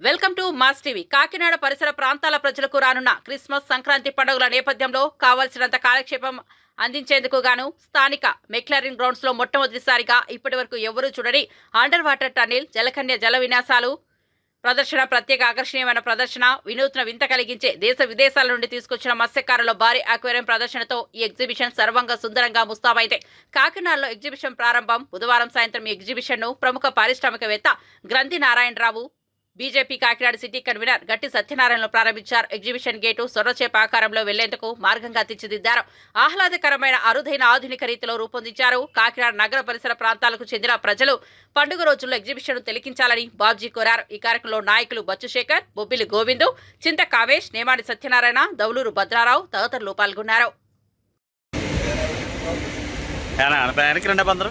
Welcome to mass TV. Kakinada పరిసర ప్రాంతాల ప్రజలకు రానున్న క్రిస్మస్ సంక్రాంతి పండుగల నేపథ్యంలో కావలసినంత కాలక్షేపం అందించేందుకు గాను స్థానిక మెక్లరిన్ గ్రౌండ్స్లో మొట్టమొదటిసారిగా ఇప్పటివరకు ఎవరూ చూడని అండర్ వాటర్ టన్నెల్ జలకన్య జల విన్యాసాలు ప్రదర్శన ప్రత్యేక ఆకర్షణీయమైన ప్రదర్శన వినూత్న వింత కలిగించే దేశ విదేశాల నుండి తీసుకొచ్చిన మత్స్యకారుల భారీ అక్వేరియం ప్రదర్శనతో ఈ ఎగ్జిబిషన్ సర్వంగా సుందరంగా ముస్తాబైంది. కాకినాడలో ఎగ్జిబిషన్ ప్రారంభం బుధవారం సాయంత్రం ఈ ఎగ్జిబిషన్ను ప్రముఖ పారిశ్రామికవేత్త Granthi Narayanarao BJP Kakinada city convener Gatti సత్యనారాయణలు ప్రారంభించారు. ఎగ్జిబిషన్ గేటు సొర్రచేప ఆకారంలో వెళ్ళేందుకు మార్గంగా తీర్చిదిద్దారు. ఆహ్లాదకరమైన అరుదైన ఆధునిక రీతిలో రూపొందించారు. కాకినాడ నగర పరిసర ప్రాంతాలకు చెందిన ప్రజలు పండుగ రోజుల్లో ఎగ్జిబిషన్ తెలికించాలని బాబ్జీ కోరారు. ఈ కార్యక్రమంలో నాయకులు బచ్చుశేఖర్ బొబ్బిలి గోవిందు చింత కావేష్ నేమాడి సత్యనారాయణ దౌలూరు భద్రారావు తదితరులు పాల్గొన్నారు ఏనా వెనక్కి రండి అందరూ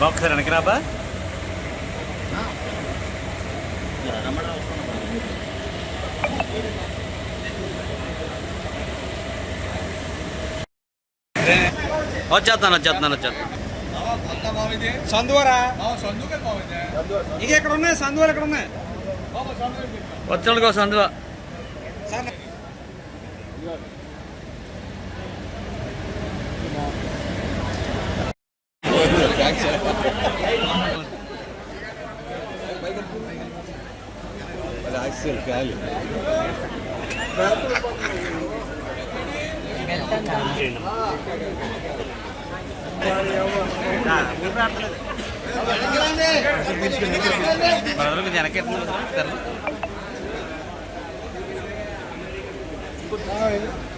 అబ్బా ఒకసారి వెనక్కి రాబా? వచ్చేస్తాను వచ్చేస్తాను వచ్చేస్తాను. సందువరా? ఇక ఎక్కడ ఉన్నాయి? సందువలు ఎక్కడ ఉన్నాయి? వచ్చేళ్ళ కోసం العكسل كالي പറഞ്ഞത് എനിക്ക് തരണം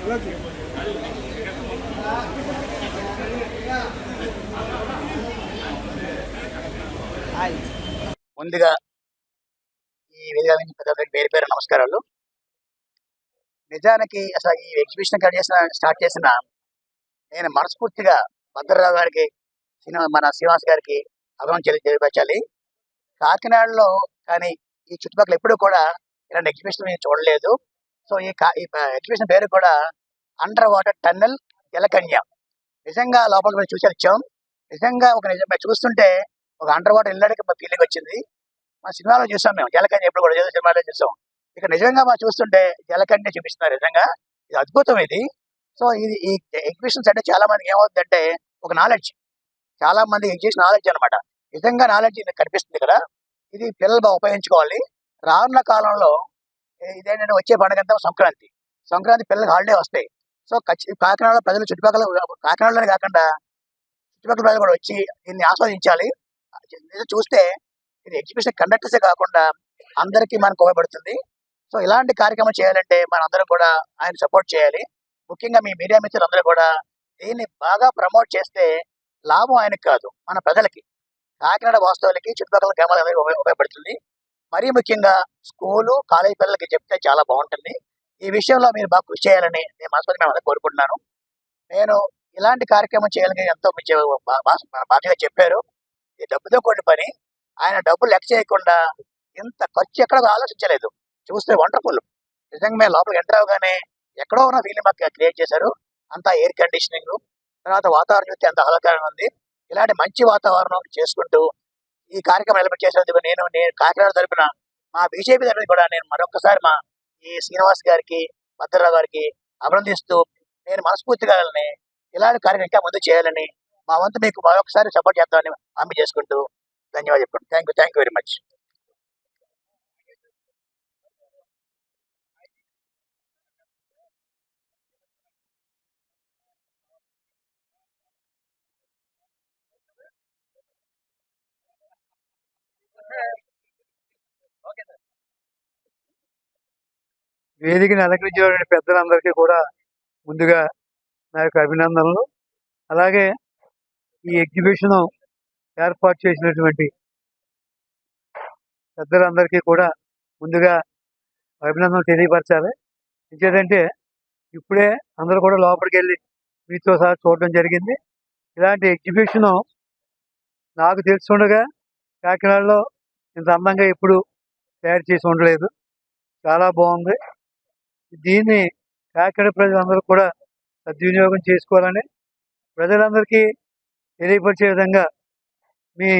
Thank you. ముందుగా ఈ వేదిక పెద్దలందరికీ పేరు పేరు నమస్కారాలు. నిజానికి అసలు ఈ ఎగ్జిబిషన్ కట్ చేసిన స్టార్ట్ చేసిన నేను మనస్ఫూర్తిగా భద్రరావు గారికి సినిమా మన శ్రీనివాస్ గారికి అభిమానం చెల్లి తెలియపరచాలి. కాకినాడలో కానీ ఈ చుట్టుపక్కల ఎప్పుడూ కూడా ఇలాంటి ఎగ్జిబిషన్ నేను చూడలేదు. సో ఈ కా- ఈ ఎగ్జిబిషన్ పేరు కూడా అండర్ వాటర్ టన్నెల్ జలకన్య. నిజంగా లోపలికి వెళ్ళి చూసి వచ్చాం. నిజంగా ఒక నిజంగా చూస్తుంటే ఒక అండర్ వాటర్ వెళ్ళడానికి మా ఫీలింగ్ వచ్చింది. మా సినిమాలో చూసాం మేము జలకండి ఎప్పుడు కూడా ఏదో సినిమాలో చూసాం. ఇక నిజంగా మా చూస్తుంటే జలకండి చూపిస్తున్నారు నిజంగా. ఇది అద్భుతం ఇది. సో ఇది ఈ ఎగ్జిబిషన్స్ అంటే చాలా మందికి ఏమవుతుందంటే ఒక నాలెడ్జ్ చాలా మంది ఎగ్జిబిషన్ నాలెడ్జ్ అన్నమాట. నిజంగా నాలెడ్జ్ ఇది కనిపిస్తుంది ఇక్కడ ఇది పిల్లలు బాగా ఉపయోగించుకోవాలి. రానున్న కాలంలో ఇదేంటంటే వచ్చే పండుగ అంతా సంక్రాంతి. సంక్రాంతి పిల్లలకు హాలిడే వస్తాయి. సో ఖచ్చి కాకినాడ ప్రజలు చుట్టుపక్కల కాకినాడలోనే కాకుండా చుట్టుపక్కల ప్రజలు కూడా వచ్చి దీన్ని ఆస్వాదించాలి. చూస్తే ఇది ఎగ్జిబిషన్ కండక్టర్సే కాకుండా అందరికీ మనకు ఉపయోగపడుతుంది. సో ఇలాంటి కార్యక్రమం చేయాలంటే మన అందరూ కూడా ఆయన సపోర్ట్ చేయాలి. ముఖ్యంగా మీ మీడియా మిత్రులందరూ కూడా దీన్ని బాగా ప్రమోట్ చేస్తే లాభం ఆయనకు కాదు మన ప్రజలకి. కాకినాడ వాస్తవులకి చుట్టుపక్కల గ్రామాలకు ఉపయోగపడుతుంది. మరీ ముఖ్యంగా స్కూలు కాలేజీ పిల్లలకి చెప్తే చాలా బాగుంటుంది. ఈ విషయంలో మీరు బాగా కృషి చేయాలని నేను మనస్ఫూర్తి మేము అందరూ కోరుకుంటున్నాను. నేను ఇలాంటి కార్యక్రమం చేయాలని ఎంతో మంచి బాధ్యత చెప్పారు. డబ్బుతో కొన్ని పని ఆయన డబ్బులు లెక్క చేయకుండా ఇంత ఖర్చు ఎక్కడ ఆలోచించలేదు. చూస్తే వండర్ఫుల్. నిజంగా మేము లోపలికి ఎంటర్ అవగానే ఎక్కడో ఉన్న ఫీలింగ్ మాకు క్రియేట్ చేశారు. అంతా ఎయిర్ కండిషనింగ్ తర్వాత వాతావరణం చూస్తే అంత ఆహ్లాదకరంగా ఉంది. ఇలాంటి మంచి వాతావరణం చేసుకుంటూ ఈ కార్యక్రమం ఎలిమెంట్ చేసినందుకు నేను నేను కాకినాడ తరపున మా బీజేపీ తరపున కూడా నేను మరొకసారి మా ఈ శ్రీనివాస్ గారికి భద్రరావు గారికి అభినందిస్తూ నేను మనస్ఫూర్తిగా వాళ్ళని ఇలాంటి కార్యక్రమం ఇంకా ముందు చేయాలని మా వంతు మీకు మరొకసారి సపోర్ట్ చేద్దామని హామీ చేసుకుంటూ ధన్యవాదాలు చెప్పండి thank you thank you very much వేదికని అలంకరించిన పెద్దలందరికీ కూడా ముందుగా నా యొక్క అభినందనలు. అలాగే ఈ ఎగ్జిబిషన్ ఏర్పాటు చేసినటువంటి పెద్దలందరికీ కూడా ముందుగా అభినందనలు తెలియపరచాలి. ఇంకేదంటే ఇప్పుడే అందరూ కూడా లోపలికి వెళ్ళి మీతో సహా చూడడం జరిగింది. ఇలాంటి ఎగ్జిబిషన్ నాకు తెలుసుండగా కాకినాడలో ఇంత అందంగా ఎప్పుడు తయారు చేసి ఉండలేదు. చాలా బాగుంది. దీన్ని కాకినాడ ప్రజలందరూ కూడా సద్వినియోగం చేసుకోవాలని ప్రజలందరికీ తెలియపరిచే విధంగా మీ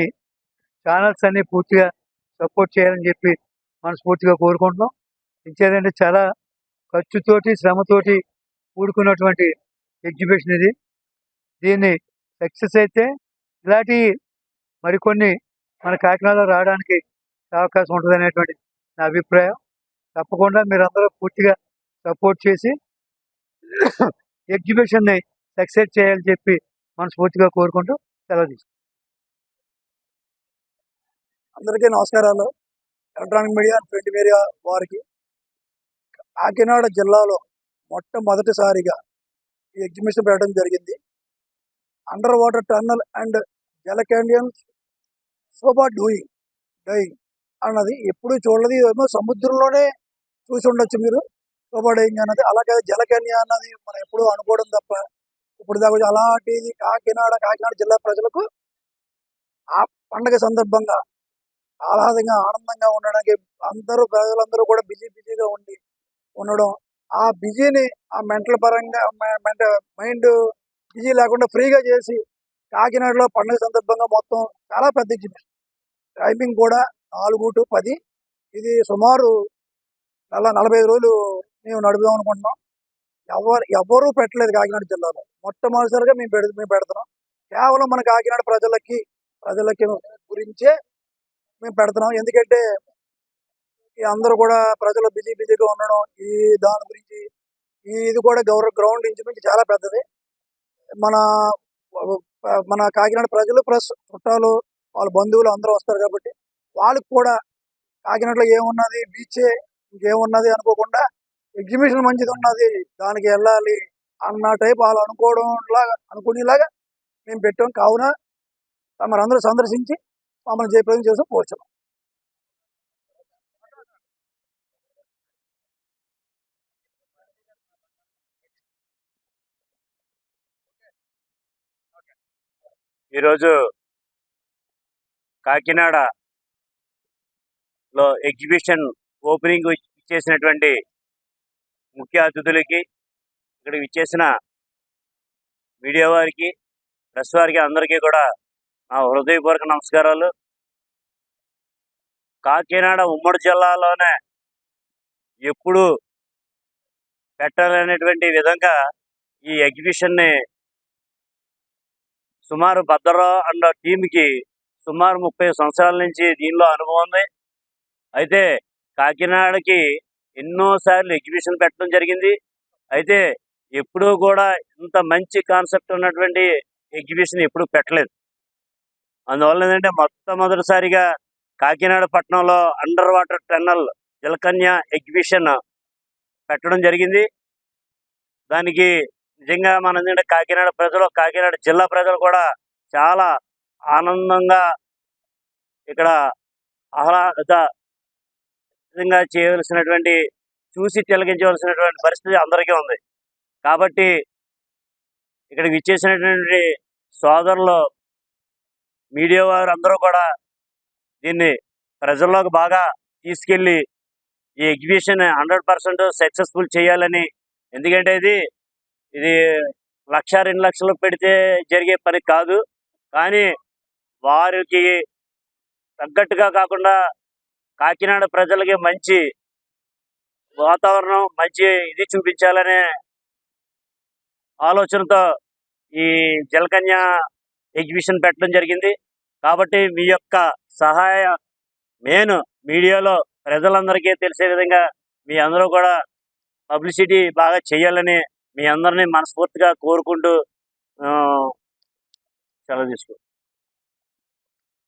ఛానల్స్ అన్ని పూర్తిగా సపోర్ట్ చేయాలని చెప్పి మనస్ఫూర్తిగా కోరుకుంటున్నాం. ఇంకేదంటే చాలా ఖర్చుతోటి శ్రమతోటి కూడుకున్నటువంటి ఎగ్జిబిషన్ ఇది. దీన్ని సక్సెస్ అయితే ఇలాంటి మరికొన్ని మన కాకినాడలో రావడానికి అవకాశం ఉంటుంది అనేటువంటి నా అభిప్రాయం. తప్పకుండా మీరందరూ పూర్తిగా సపోర్ట్ చేసి ఎగ్జిబిషన్ని సక్సెస్ చేయాలని చెప్పి మనస్ఫూర్తిగా కోరుకుంటూ సెలవు తీసుకుంటాం అందరికీ నమస్కారాలు. ఎలక్ట్రానిక్ మీడియా ప్రింట్ మీడియా వారికి. కాకినాడ జిల్లాలో మొట్టమొదటిసారిగా ఈ ఎగ్జిబిషన్ పెట్టడం జరిగింది. అండర్ వాటర్ టన్నల్ అండ్ జలకాండియన్స్ సోబా డూయింగ్ డైయింగ్ అన్నది ఎప్పుడు చూడలేదు ఏమో సముద్రంలోనే చూసి ఉండొచ్చు మీరు. సోబా డైయింగ్ అన్నది అలాగే జలకన్య అన్నది మనం ఎప్పుడూ అనుకోవడం తప్ప ఇప్పుడు దాకా అలాంటిది కాకినాడ కాకినాడ జిల్లా ప్రజలకు ఆ పండగ సందర్భంగా ఆహ్లాదంగా ఆనందంగా ఉండడానికి అందరూ ప్రజలందరూ కూడా బిజీ బిజీగా ఉండి ఉండడం ఆ బిజీని ఆ మెంటల్ పరంగా మైండ్ బిజీ లేకుండా ఫ్రీగా చేసి కాకినాడలో పండుగ సందర్భంగా మొత్తం చాలా పెద్ద ఎగ్జిబిషన్ టైమింగ్ కూడా నాలుగు టు పది. ఇది సుమారు నల్ల నలభై ఐదు రోజులు మేము నడుపుదాం అనుకుంటున్నాం. ఎవరు ఎవరూ పెట్టలేదు కాకినాడ జిల్లాలో. మొట్టమొదటిసారిగా మేము పెడు మేము పెడుతున్నాం. కేవలం మన కాకినాడ ప్రజలకి ప్రజలకి గురించే మేము పెడుతున్నాం. ఎందుకంటే ఈ అందరూ కూడా ప్రజలు బిజీ బిజీగా ఉండడం ఈ దాని గురించి ఈ ఇది కూడా గౌరవ గ్రౌండ్ నుంచి చాలా పెద్దది. మన మన కాకినాడ ప్రజలు ప్లస్ చుట్టాలు వాళ్ళ బంధువులు అందరూ వస్తారు కాబట్టి వాళ్ళకి కూడా కాకినాడలో ఏమున్నది బీచే ఇంకేమున్నది అనుకోకుండా ఎగ్జిబిషన్ మంచిది ఉన్నది దానికి వెళ్ళాలి అన్న టైప్ వాళ్ళు అనుకోవడం లాగా అనుకునేలాగా మేము పెట్టాం. కావున తమరందరూ సందర్శించి మమ్మల్ని జయప్రదం చేసి పోర్చున్నాం ఈరోజు కాకినాడలో ఎగ్జిబిషన్ ఓపెనింగ్ ఇచ్చేసినటువంటి ముఖ్య అతిథులకి ఇక్కడికి ఇచ్చేసిన మీడియా వారికి ప్రెస్ వారికి అందరికీ కూడా నా హృదయపూర్వక నమస్కారాలు. కాకినాడ ఉమ్మడి జిల్లాలోనే ఎప్పుడు పెట్టాలనేటువంటి విధంగా ఈ ఎగ్జిబిషన్ని సుమారు భద్రరావు అండ్ టీంకి సుమారు ముప్పై సంవత్సరాల నుంచి దీనిలో అనుభవం ఉంది. అయితే కాకినాడకి ఎన్నోసార్లు ఎగ్జిబిషన్ పెట్టడం జరిగింది. అయితే ఎప్పుడూ కూడా ఇంత మంచి కాన్సెప్ట్ ఉన్నటువంటి ఎగ్జిబిషన్ ఎప్పుడు పెట్టలేదు. అందువల్ల ఏంటంటే మొట్టమొదటిసారిగా కాకినాడ పట్టణంలో అండర్ వాటర్ టన్నల్ జలకన్య ఎగ్జిబిషన్ పెట్టడం జరిగింది. దానికి నిజంగా మన ఏంటంటే కాకినాడ ప్రజలు కాకినాడ జిల్లా ప్రజలు కూడా చాలా ఆనందంగా ఇక్కడ ఆహ్లాద విధంగా చేయవలసినటువంటి చూసి తిలగించవలసినటువంటి పరిస్థితి అందరికీ ఉంది. కాబట్టి ఇక్కడికి ఇచ్చేసినటువంటి సోదరులు మీడియా వారు అందరూ కూడా దీన్ని ప్రజల్లోకి బాగా తీసుకెళ్ళి ఈ ఎగ్జిబిషన్ హండ్రెడ్ పర్సెంట్ సక్సెస్ఫుల్ చేయాలని ఎందుకంటే ఇది ఇది లక్ష రెండు లక్షలు పెడితే జరిగే పని కాదు. కానీ వారికి తగ్గట్టుగా కాకుండా కాకినాడ ప్రజలకి మంచి వాతావరణం మంచి ఇది చూపించాలనే ఆలోచనతో ఈ జలకన్య ఎగ్జిబిషన్ పెట్టడం జరిగింది. కాబట్టి మీ యొక్క సహాయ నేను మీడియాలో ప్రజలందరికీ తెలిసే విధంగా మీ అందరూ కూడా పబ్లిసిటీ బాగా చేయాలని మీ అందరినీ మనస్ఫూర్తిగా కోరుకుంటూ సెలవు తీసుకుంటాం